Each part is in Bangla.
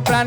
প্রাণ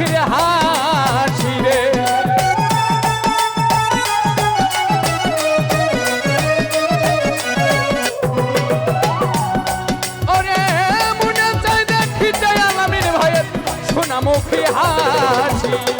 সোনা হাসি রে ভাইয়ের হাসি।